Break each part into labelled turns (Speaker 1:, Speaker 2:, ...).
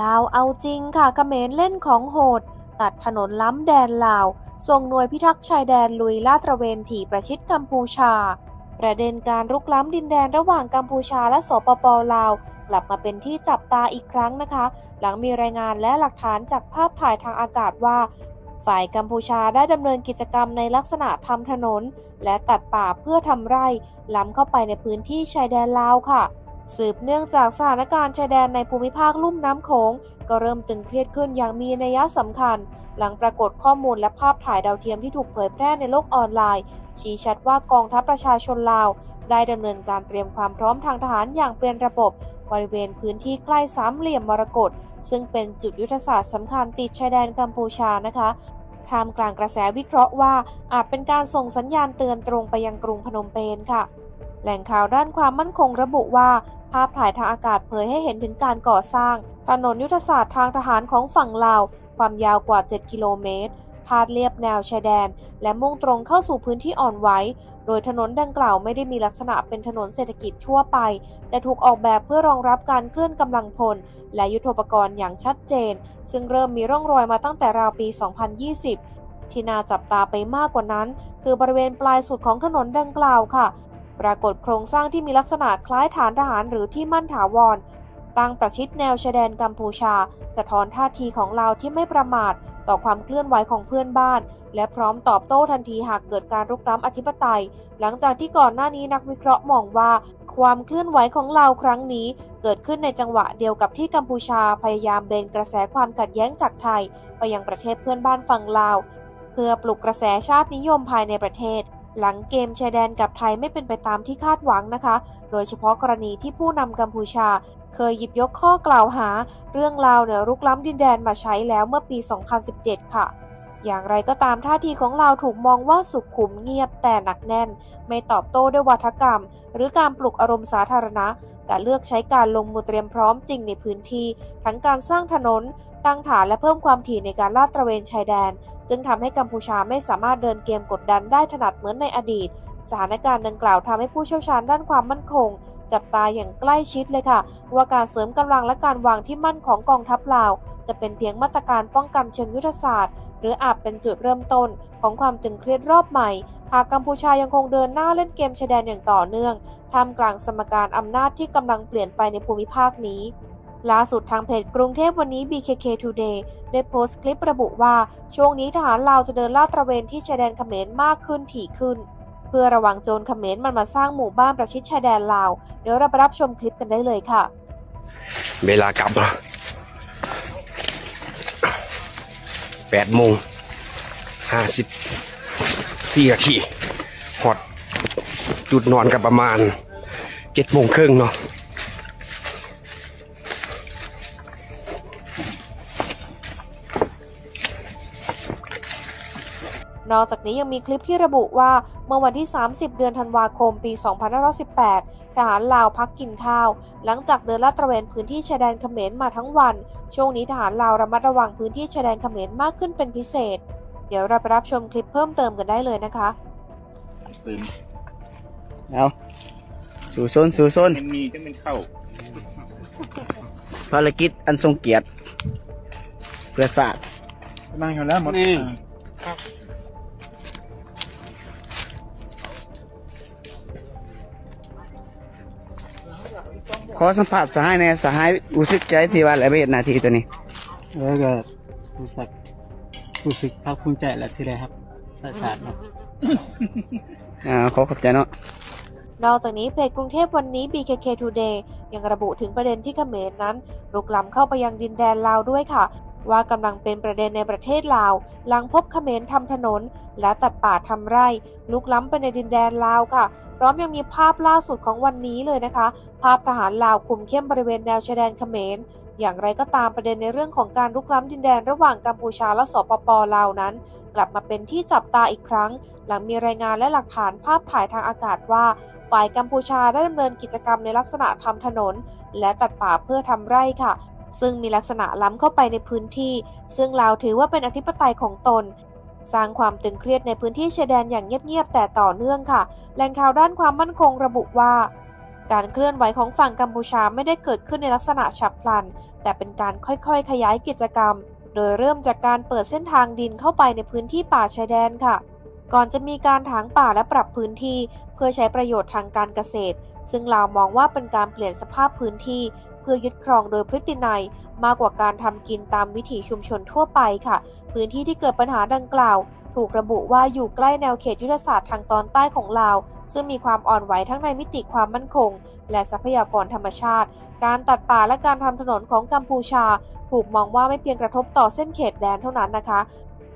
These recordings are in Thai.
Speaker 1: ลาวเอาจริงค่ะเขมรเล่นของโหด ตัดถนนล้ำแดนลาว ส่งหน่วยพิทักษ์ชายแดนลุยลาดตระเวนถี่ประชิดกัมพูชา ประเด็นการรุกล้ำดินแดนระหว่างกัมพูชาและสปปลาว กลับมาเป็นที่จับตาอีกครั้งนะคะ หลังมีรายงานและหลักฐานจากภาพถ่ายทางอากาศว่าฝ่ายกัมพูชาได้ดำเนินกิจกรรมในลักษณะทำถนน และตัดป่าเพื่อทำไร่ ล้ำเข้าไปในพื้นที่ชายแดนลาวค่ะ สืบเนื่องจากสถานการณ์ชายแดนในภูมิภาคลุ่มน้ำโขงก็เริ่มตึงเครียดขึ้นอย่างมีนัยสำคัญ หลังปรากฏข้อมูลและภาพถ่ายดาวเทียมที่ถูกเผยแพร่ในโลกออนไลน์ ชี้ชัดว่ากองทัพประชาชนลาว ได้ดำเนินการเตรียมความพร้อมทางทหารอย่างเป็นระบบบริเวณพื้นที่ใกล้สามเหลี่ยมมรกตซึ่งเป็นจุดยุทธศาสตร์สำคัญติดชายแดนกัมพูชานะคะท่ามกลางกระแสวิเคราะห์ว่าอาจเป็นการส่งสัญญาณเตือนตรงไปยังกรุงพนมเปญค่ะ แหล่งข่าวด้านความมั่นคงระบุว่า ภาพถ่ายทางอากาศเผยให้เห็นถึงการก่อสร้าง ถนนยุทธศาสตร์ทางทหารของฝั่งลาว ความยาวกว่า 7 กิโลเมตร พาดเรียบแนวชายแดน และมุ่งตรงเข้าสู่พื้นที่อ่อนไหวโดยถนนดังกล่าวไม่ได้มีลักษณะเป็นถนนเศรษฐกิจทั่วไป แต่ถูกออกแบบเพื่อรองรับการเคลื่อนกำลังพล และยุทโธปกรณ์อย่างชัดเจน ซึ่งเริ่มมีร่องรอยมาตั้งแต่ราวปี 2020 ที่น่าจับตาไปมากกว่านั้น คือบริเวณปลายสุดของถนนดังกล่าวค่ะ ปรากฏโครงสร้างที่มีลักษณะคล้ายฐานทหารหรือที่มั่นถาวร ตั้งประชิดแนวชายแดนกัมพูชา สะท้อนท่าทีของลาวที่ไม่ประมาท ต่อความเคลื่อนไหวของเพื่อนบ้าน และพร้อมตอบโต้ทันทีหากเกิดการรุกล้ำอธิปไตย หลังจากที่ก่อนหน้านี้นักวิเคราะห์มองว่า ความเคลื่อนไหวของลาวครั้งนี้ เกิดขึ้นในจังหวะเดียวกับที่กัมพูชาพยายามเบนกระแสความขัดแย้งจากไทย ไปยังประเทศเพื่อนบ้านฝั่งลาว เพื่อปลุกกระแสชาตินิยมภายในประเทศ หลังเกมชายแดนกับไทยไม่เป็นไปตามที่คาดหวังนะคะ โดยเฉพาะกรณีที่ผู้นำกัมพูชา เคยหยิบยกข้อกล่าวหา เรื่องลาวเหนือรุกล้ำดินแดนมาใช้แล้วเมื่อปี 2017 ค่ะ อย่างไรก็ตามท่าทีของลาวถูกมองว่าสุขุมเงียบแต่หนักแน่น ไม่ตอบโต้ด้วยวัฒกรรม หรือการปลุกอารมณ์สาธารณะ แต่เลือกใช้การลงมือเตรียมพร้อมจริงในพื้นที่ ทั้งการสร้างถนน ตั้งฐานและเพิ่มความถี่ในการลาดตระเวนชายแดน ซึ่งทำให้กัมพูชาไม่สามารถเดินเกมกดดันได้ถนัดเหมือนในอดีต สถานการณ์ดังกล่าวทำให้ผู้เชี่ยวชาญด้านความมั่นคง จับตาอย่างใกล้ชิดเลยค่ะ ว่าการเสริมกำลังและการวางที่มั่นของกองทัพลาว จะเป็นเพียงมาตรการป้องกันเชิงยุทธศาสตร์ หรืออาจเป็นจุดเริ่มต้นของความตึงเครียดรอบใหม่ หากกัมพูชายังคงเดินหน้าเล่นเกมชายแดนอย่างต่อเนื่องท่ามกลางสมการอำนาจที่กำลังเปลี่ยนไปในภูมิภาคนี้ ล่าสุดทางเพจกรุงเทพวันนี้ BKK Today ได้โพสต์คลิประบุว่า ช่วงนี้ทหารลาวจะเดินลาดตระเวนที่ชายแดนเขมรมากขึ้นถี่ขึ้น เพื่อระวังโจรเขมรมันมาสร้างหมู่บ้านประชิดชายแดนลาว เดี๋ยวเราไปรับชมคลิปกันได้เลยค่ะ
Speaker 2: เวลากลับแปดโมงห้าสิบสี่นาทีหอดจุดนอนกันประมาณเจ็ดโมงครึ่งเนาะ
Speaker 1: นอกจากนี้ยังมีคลิปที่ระบุว่าเมื่อวันที่ 30 เดือนธันวาคม ปี 2518 ทหารลาวพักกินข้าว หลังจากเดินลาดตระเวนพื้นที่ชายแดนเขมรมาทั้งวัน ช่วงนี้ทหารลาวระมัดระวังพื้นที่ชายแดนเขมรมากขึ้นเป็นพิเศษ เดี๋ยวเราไปรับชมคลิปเพิ่มเติมกันได้เลยนะคะ
Speaker 3: ปืน
Speaker 4: เอาสู่โซนสู่โซน
Speaker 3: มันมีก็มันเข้า
Speaker 4: ภารกิจอันทรงเกียรติเพื่อศาสตร์
Speaker 3: นั่งอยู่แล้วหมด
Speaker 2: นี่
Speaker 4: ขอสัมภาษณ์สหายในอยสหายรู้สึกใจที่ว่าอะไรไปเห็นนาทีตัวนี้
Speaker 5: แล้วก็รู้สึกรู้สึกภาคภูมิใจและที่ได้ครับชาติชาติเนาะ
Speaker 4: อ่าขอขอบใจเนาะ
Speaker 1: นอกจากนี้เพจกรุงเทพวันนี้ BKK Today ยังระบุถึงประเด็นที่เขมรนั้นลุกล้ำเข้าไปยังดินแดนลาวด้วยค่ะ ว่ากำลังเป็นประเด็นในประเทศลาว หลังพบเขมรทำถนน และตัดป่าทำไร่ ลุกล้ำไปในดินแดนลาวค่ะพร้อมยังมีภาพล่าสุดของวันนี้เลยนะคะ ภาพทหารลาวคุมเข้มบริเวณแนวชายแดนเขมรอย่างไรก็ตามประเด็นในเรื่องของการลุกล้ำดินแดนระหว่างกัมพูชาและสปปลาวนั้น กลับมาเป็นที่จับตาอีกครั้ง หลังมีรายงานและหลักฐานภาพถ่ายทางอากาศว่า ฝ่ายกัมพูชาได้ดำเนินกิจกรรมในลักษณะทำถนน และตัดป่าเพื่อทำไร่ค่ะ ซึ่งมีลักษณะล้ำเข้าไปในพื้นที่ ซึ่งลาวถือว่าเป็นอธิปไตยของตน สร้างความตึงเครียดในพื้นที่ชายแดนอย่างเงียบๆแต่ต่อเนื่องค่ะแหล่งข่าวด้านความมั่นคงระบุว่า การเคลื่อนไหวของฝั่งกัมพูชาไม่ได้เกิดขึ้นในลักษณะฉับพลัน แต่เป็นการค่อยๆ ขยายกิจกรรม โดยเริ่มจากการเปิดเส้นทางดินเข้าไปในพื้นที่ป่าชายแดนค่ะ ก่อนจะมีการถางป่าและปรับพื้นที่ เพื่อใช้ประโยชน์ทางการเกษตร ซึ่งลาวมองว่าเป็นการเปลี่ยนสภาพพื้นที่ เพื่อยึดครองโดยพฤตินัย มากกว่าการทำกินตามวิถีชุมชนทั่วไปค่ะ พื้นที่ที่เกิดปัญหาดังกล่าว ถูกระบุว่าอยู่ใกล้แนวเขตยุทธศาสตร์ทางตอนใต้ของลาว ซึ่งมีความอ่อนไหวทั้งในมิติความมั่นคง และทรัพยากรธรรมชาติ การตัดป่าและการทำถนนของกัมพูชา ถูกมองว่าไม่เพียงกระทบต่อเส้นเขตแดนเท่านั้นนะคะ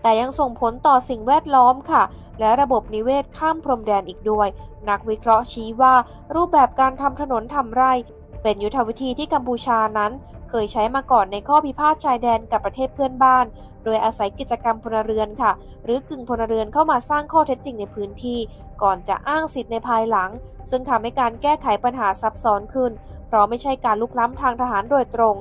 Speaker 1: แต่ยังส่งผลต่อสิ่งแวดล้อมค่ะ และระบบนิเวศข้ามพรมแดนอีกด้วย นักวิเคราะห์ชี้ว่ารูปแบบการทำถนนทำไร่ เป็นยุทธวิธีที่กัมพูชานั้น เคยใช้มาก่อนในข้อพิพาทชายแดนกับประเทศเพื่อนบ้าน โดยอาศัยกิจกรรมพลเรือนค่ะ หรือกึ่งพลเรือนเข้ามาสร้างข้อเท็จจริงในพื้นที่ ก่อนจะอ้างสิทธิ์ในภายหลัง ซึ่งทำให้การแก้ไขปัญหาซับซ้อนขึ้น เพราะไม่ใช่การลุกล้ำทางทหารโดยตรง